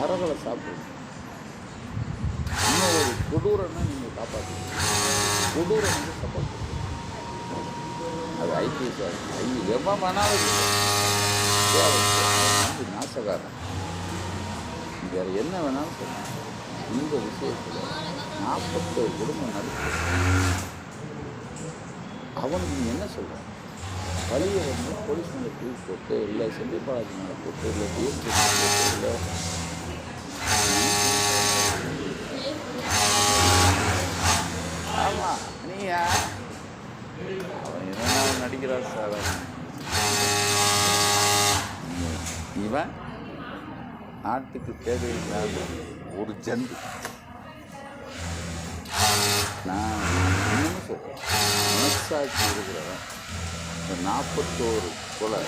மரங்களை சாப்பிடுங்க இன்னும் ஒரு கொடூரனை நீங்கள் காப்பாற்றுங்க கொடூரம் வந்து சப்போர்ட் அது ஐபிஎஸ் ஐ எவ்வளோ வேணாலும் வந்து நாசகாரன் வேறு என்ன வேணாலும் சொல்லலாம். இந்த விஷயத்தில் நாற்பத்தோரு குடும்பம் நடக்கும். அவனுக்கு என்ன சொல்ற வழியை வந்து போலீஸ் மேலே தூக்கி போட்டு இல்லை செந்தில் பாலாஜி மேலே போட்டு இல்லை டிஎஸ்பி போட்டு இல்லை நீயா அவன் சார். இவன் நாட்டுக்கு தேவையில்லாத ஒரு ஜந்து. நான் இன்னும் சொல்கிறேன் மனசாட்சி இருக்கிறவன். இந்த நாற்பத்தோரு கொலை.